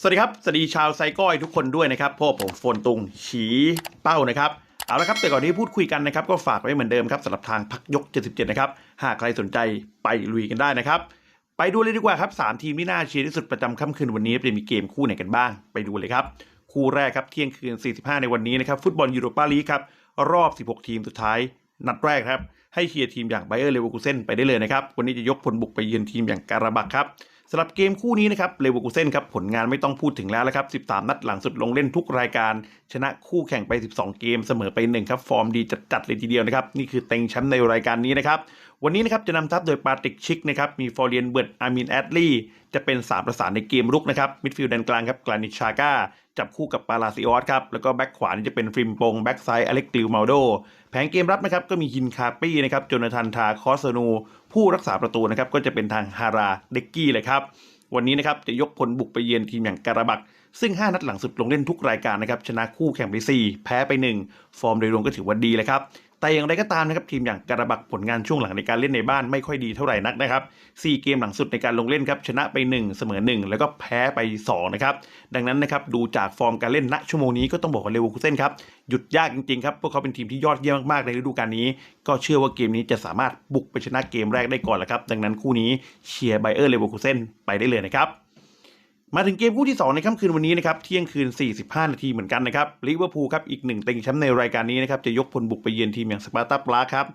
สวัสดีครับ สวัสดีชาวไซก้อยทุกคนด้วยนะครับพบผมโฟนตุงฉีเป้านะครับเอาละครับแต่ก่อนที่พูดคุยกันนะครับ ก็ฝากไว้เหมือนเดิมครับสำหรับทางพักยก 77 นะครับ หากใครสนใจไปลุยกันได้นะครับ ไปดูเลยดีกว่าครับ 3 ทีมที่น่าเชียร์ที่สุดประจำค่ำคืนวันนี้จะมีเกมคู่ไหนกันบ้าง ไปดูเลยครับ คู่แรกครับเที่ยงคืน 45 ในวันนี้นะครับ ฟุตบอลยูโรปาลีกครับรอบ 16 ทีมสุดท้าย นัดแรกครับให้เชียร์ทีมอย่างไบเออร์เลเวอร์คูเซนไปได้เลยนะครับวันนี้จะยกพลบุกไปเยือนทีมอย่างการาบักครับ สำหรับเกมคู่นี้นะครับเลเวอร์กูเซนครับผลงานไม่ต้องพูดถึงแล้วละครับ 13 นัดหลังสุดลงเล่นทุกรายการ ชนะคู่แข่งไป 12 เกมเสมอไป 1 ครับ ฟอร์มดีจัดๆเลยทีเดียวนะครับ นี่คือเต็งแชมป์ในรายการนี้นะครับ วันนี้นะครับจะนำทัพโดยปาติกชิกนะครับ มีฟอร์เรียนเบิร์ดอามินแอดลีจะเป็นสามประสานในเกมรุกนะครับมิดฟิลด์แดนกลางครับกลานิชาก้า จับคู่กับปาลาซิออสครับ แล้วก็แบ็กขวานี่จะเป็นฟริมปงแบ็กซ้ายอเล็กติวมาโด แผงเกมรับนะครับก็มีฮินคาปี้นะครับโจนาธานทาคอสโนผู้รักษาประตูนะครับก็จะเป็นทางฮาราเด็กกี้เลยครับ วันนี้นะครับจะยกพลบุกไปเยือนทีมอย่างการาบัก ซึ่ง 5 นัดหลังสุดลงเล่นทุกรายการนะครับชนะคู่แข่งไป 4 แพ้ไป 1 ฟอร์มโดยรวมก็ถือว่าดีเลยครับ แต่อย่างไรก็ตามนะครับทีมอย่างการาบักผลงานช่วงหลังในการเล่นในบ้านไม่ค่อยดีเท่าไหร่นักนะครับ4เกมหลังสุดในการลงเล่นครับชนะไป 1 เสมอ 1 แล้วก็แพ้ไป2นะครับดังนั้นนะครับดูจากฟอร์มการเล่นณชั่วโมงนี้ก็ต้องบอกว่าเลเวอร์คูเซนครับหยุดยากจริงๆครับพวกเขาเป็นทีมที่ยอดเยี่ยมมากๆในฤดูกาลนี้ ก็เชื่อว่าเกมนี้จะสามารถบุกไปชนะเกมแรกได้ก่อนแหละครับดังนั้นคู่นี้เชียร์ไบเออร์เลเวอร์คูเซนไปได้เลยนะครับ มาถึงเกมคู่ที่ 2 ในค่ำคืนวันนี้นะครับเที่ยงคืน 45 นาทีเหมือนกันนะครับลิเวอร์พูลครับอีกหนึ่งเต็งแชมป์ในรายการนี้นะครับจะยกพลบุกไปเยือนทีมอย่างสปาร์ตาปลาครับ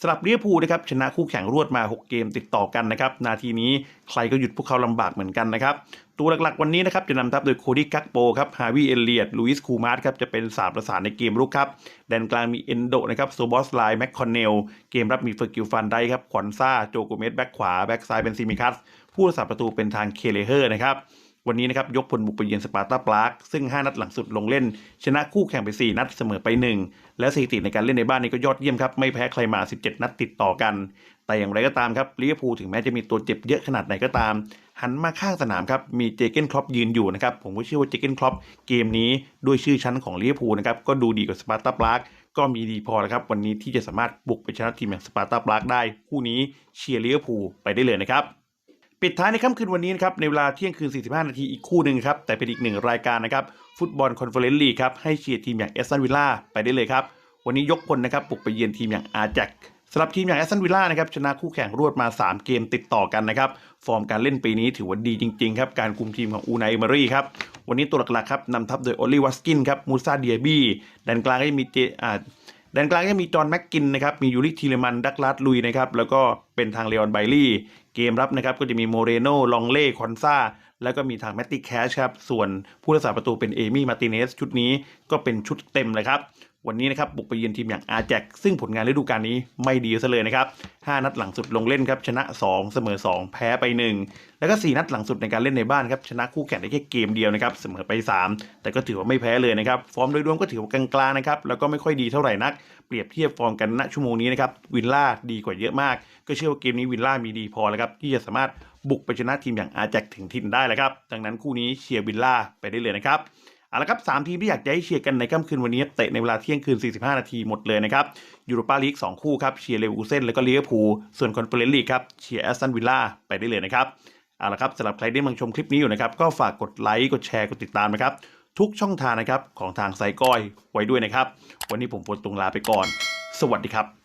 สำหรับลิเวอร์พูลนะครับชนะคู่แข่งรวดมา 6 เกมติดต่อกันนะครับนาทีนี้ใครก็หยุดพวกเขาลำบากเหมือนกันนะครับตัวหลักๆ วันนี้นะครับจะนำทัพโดยโคดี้กักโปครับฮาวิเอเลียดลุยส์คูมาร์ครับจะเป็นสามประสานในเกมรุกครับแดนกลางมีเอนโดนะครับโซบอสไลแมคคอนเนลเกมรับมีเฟอร์กิลฟันได้ครับขวัญซ่าโจโกเมสแบ็กขวาแบ็กซ้ายเป็นซิมิคัสผู้รักษาประตูเป็นทางเคเลเฮอร์นะครับ วันนี้นะครับยกพลบุกไปเยือนสปาร์ตาปรากซึ่ง 5 นัดหลังสุดลงเล่น ชนะคู่แข่งไป 4 นัดเสมอไป 1 และสถิติในการเล่นในบ้านนี้ก็ยอดเยี่ยมครับ ไม่แพ้ใครมา 17 นัดติดต่อกัน แต่อย่างไรก็ตามครับลิเวอร์พูลถึงแม้จะมีตัวเจ็บเยอะขนาดไหนก็ตาม หันมาข้างสนามครับ มีเจเกนครอปยืนอยู่นะครับผมก็เชื่อว่าเจเกนครอปเกมนี้ด้วยชื่อชั้นของลิเวอร์พูลนะครับก็ดูดีกว่าสปาร์ตาปรากก็มีดีพอแล้วครับวันนี้ที่จะสามารถบุกไปชนะทีมอย่างสปาร์ตาปรากได้คู่นี้เชียร์ลิเวอร์พูลไปได้เลยนะครับ ปิดท้ายในค่ำคืนวันนี้นะครับในเวลาเที่ยงคืน 45 นาทีอีกคู่หนึ่งครับแต่เป็นอีกหนึ่งรายการนะครับฟุตบอลคอนเฟอเรนซ์ลีกครับให้เชียร์ทีมอย่างเอสตันวิลล่าไปได้เลยครับ วันนี้ยกพลนะครับปลุกไปเยือนทีมอย่างอาแจ็คสำหรับทีมอย่างเอสตันวิลล่านะครับชนะคู่แข่งรวดมา 3 เกมติดต่อกันนะครับฟอร์มการเล่นปีนี้ถือว่าดีจริงๆครับการคุมทีมของอูนเอมอรี่ครับวันนี้ตัวหลักๆครับนำทัพโดยโอลิวัสกินครับมูซาเดียบี้แดนกลางก็จะมีเจอ่า แดนกลางจะมีจอห์นแม็กกินนะครับ มียูริทีเลมัน ดักลาสลุยนะครับ แล้วก็เป็นทางเลออนไบลี่ เกมรับนะครับ ก็จะมีโมเรโน ลองเล่ คอนซาแล้วก็มีทางแมตติแคชครับ ส่วนผู้รักษาประตูเป็นเอมี่ มาติเนส ชุดนี้ก็เป็นชุดเต็มเลยครับ วันนี้นะครับบุกไปเยือนทีมอย่างอาแจกซึ่งผลงานฤดูกาลนี้ไม่ดีซะเลยนะครับ 5 นัดหลังสุดลงเล่นครับชนะ 2 เสมอ 2 แพ้ไป 1 แล้วก็ 4 นัดหลังสุดในการเล่นในบ้านครับชนะคู่แข่งได้แค่เกมเดียวนะครับเสมอไป 3 แต่ก็ถือว่าไม่แพ้เลยนะครับ ฟอร์มโดยรวมก็ถือว่ากลางๆนะครับแล้วก็ไม่ค่อยดีเท่าไหร่นัก เปรียบเทียบฟอร์มกันณชั่วโมงนี้นะครับวินล่าดีกว่าเยอะมาก ก็เชื่อว่าเกมนี้วินล่ามีดีพอแล้วครับที่จะสามารถบุกไปชนะทีมอย่างอาแจกถึงถิ่นได้แล้วครับดังนั้นคู่นี้เชียร์วินล่าไปได้เลยนะครับ เอาละครับสามทีมที่อยากจะให้เชียร์กันในค่ำคืนวันนี้เตะในเวลาเที่ยงคืน 45 นาทีหมดเลยนะครับยูโรปาลีก2คู่ครับเชียร์เลเวอร์คูเซ่นแล้วก็ลิเวอร์พูลส่วนคอนเฟอเรนซ์ลีกครับเชียร์แอสตันวิลล่าไปได้เลยนะครับเอาละครับสำหรับใครที่มังชมคลิปนี้อยู่นะครับก็ฝากกดไลค์กดแชร์กดติดตามนะครับทุกช่องทางนะครับของทางไซก้อยไว้ด้วยนะครับ วันนี้ผมพลตุงลาไปก่อน สวัสดีครับ